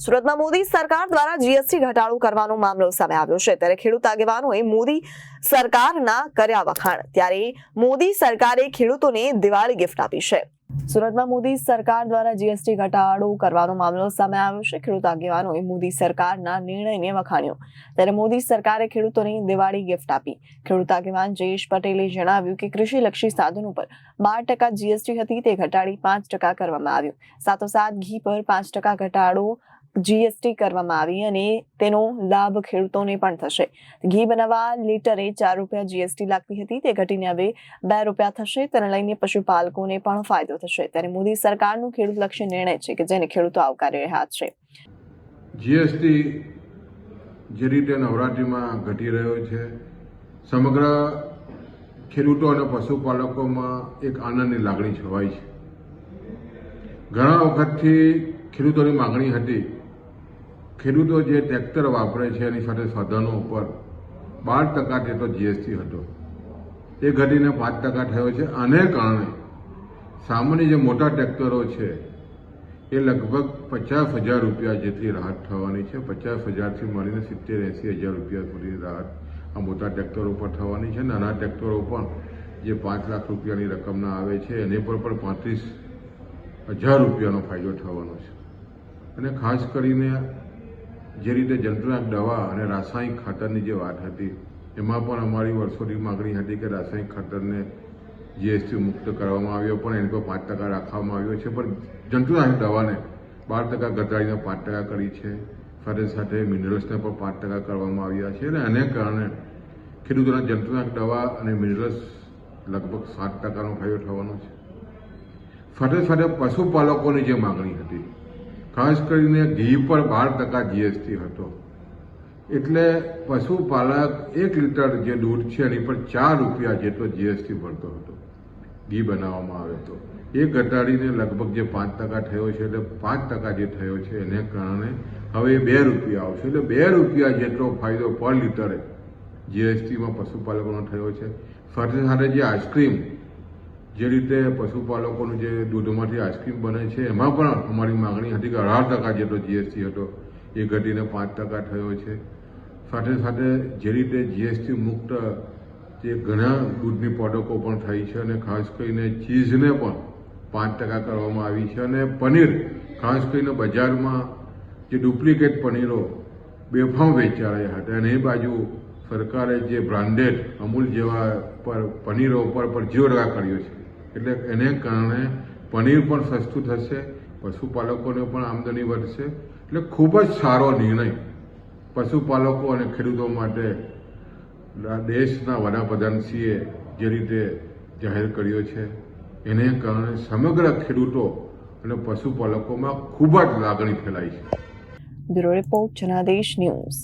સુરતમાં મોદી સરકાર દ્વારા જીએસટી ઘટાડો કરવાનો મામલો સામે આવ્યો છે. ત્યારે ખેડૂત આગેવાનોએ મોદી સરકારના કર્યા વખાણ. ત્યારે મોદી સરકારે ખેડૂતોને દિવાળી ગિફ્ટ આપી છે. સુરતમાં મોદી સરકાર દ્વારા જીએસટી ઘટાડો કરવાનો મામલો સામે આવ્યો છે. ખેડૂત આગેવાનોએ મોદી સરકારના નિર્ણયને વખાણ્યો. ત્યારે મોદી સરકારે ખેડૂતોને દિવાળી ગિફ્ટ આપી. ખેડૂત આગેવાન જયેશ પટેલે જણાવ્યું કે કૃષિલક્ષી સાધનો પર બાર ટકા જીએસટી હતી, તે ઘટાડી પાંચ ટકા કરવામાં આવ્યું. સાથોસાથ ઘી પર પાંચ ટકા ઘટાડો જીએસટી કરવામાં આવી અને તેનો લાભ ખેડૂતોને પણ થશે. ઘી બનાવવા લીટરે ચાર રૂપિયા જીએસટી લાગતી હતી. તે ઘટીને હવે બે રૂપિયા થશે. તેને લઈને પશુપાલકોને પણ ફાયદો થશે. ત્યારે મોદી સરકારનું ખેડૂતલક્ષી નિર્ણય છે કે જેને ખેડૂતો આવકારી રહ્યા છે. જીએસટી જે રીતે નવરાત્રીમાં ઘટી રહ્યો છે, સમગ્ર ખેડૂતો અને પશુપાલકોમાં એક આનંદની લાગણી છવાઈ છે. ઘણા વખતથી ખેડૂતોની માગણી હતી ખેડૂતો જે ટ્રેક્ટર વાપરે છે, એની સાથે સાધનો ઉપર બાર ટકા જેટલો જીએસટી હતો. એ ઘટીને પાંચ ટકા થયો છે. આને કારણે સામાન્ય જે મોટા ટ્રેક્ટરો છે, એ લગભગ પચાસ હજાર રૂપિયા જેટલી રાહત થવાની છે. પચાસ હજારથી મળીને સિત્તેર, એંસી હજાર રૂપિયા સુધી રાહત આ મોટા ટ્રેક્ટરો પર થવાની છે. નાના ટ્રેક્ટરો પણ જે પાંચ લાખ રૂપિયાની રકમના આવે છે, એને પર પણ પાંત્રીસ હજાર રૂપિયાનો ફાયદો થવાનો છે. અને ખાસ કરીને જે રીતે જંતુનાશક દવા અને રાસાયણિક ખાતરની જે વાત હતી, એમાં પણ અમારી વર્ષોથી માગણી હતી કે રાસાયણિક ખાતરને જીએસટી મુક્ત કરવામાં આવ્યો, પણ એની પર પાંચ ટકા રાખવામાં આવ્યો છે. પણ જંતુનાશક દવાને બાર ટકા ઘટાડીને પાંચ ટકા કરી છે. સાથે સાથે મિનરલ્સને પણ પાંચ ટકા કરવામાં આવ્યા છે અને એને કારણે ખેડૂતોના જંતુનાશક દવા અને મિનરલ્સ લગભગ સાત ટકાનો ફાયદો થવાનો છે. સાથે સાથે પશુપાલકોની જે માગણી હતી ખાસ કરીને ઘી પર બાર ટકા જીએસટી હતો. એટલે પશુપાલક એક લીટર જે દૂધ છે એની પર ચાર રૂપિયા જેટલો જીએસટી ભરતો હતો. ઘી બનાવવામાં આવે તો. એ ઘટાડીને લગભગ જે પાંચ ટકા થયો છે એટલે પાંચ ટકા જે થયો છે એને કારણે હવે બે રૂપિયા આવશે. એટલે બે રૂપિયા જેટલો ફાયદો પર લીટરે જીએસટીમાં પશુપાલકોનો થયો છે. સાથે સાથે જે આઈસ્ક્રીમ જે રીતે પશુપાલકોનું જે દૂધમાંથી આઈસ્ક્રીમ બને છે, એમાં પણ અમારી માગણી હતી કે અઢાર ટકા જેટલો જીએસટી હતો. એ ઘટીને પાંચ ટકા થયો છે. સાથે સાથે જે રીતે જીએસટી મુક્ત જે ઘણા દૂધની પ્રોડક્ટો પણ થઈ છે અને ખાસ કરીને ચીઝને પણ પાંચ ટકા કરવામાં આવી છે અને પનીર, ખાસ કરીને બજારમાં જે ડુપ્લિકેટ પનીરો બેફામ વેચાયા હતા. અને એ બાજુ સરકારે જે બ્રાન્ડેડ અમૂલ જેવા પર પનીરો ઉપર પર જીરો ટકા કર્યો છે. એટલે એને કારણે પનીર પણ સસ્તું થશે, પશુપાલકોને પણ આમદની વધશે. એટલે ખૂબ જ સારો નિર્ણય પશુપાલકો અને ખેડૂતો માટે દેશના વડાપ્રધાનશ્રીએ જે રીતે જાહેર કર્યો છે. એને કારણે સમગ્ર ખેડૂતો અને પશુપાલકોમાં ખૂબ જ લાગણી ફેલાઈ છે. Bureau report, Janadesh news.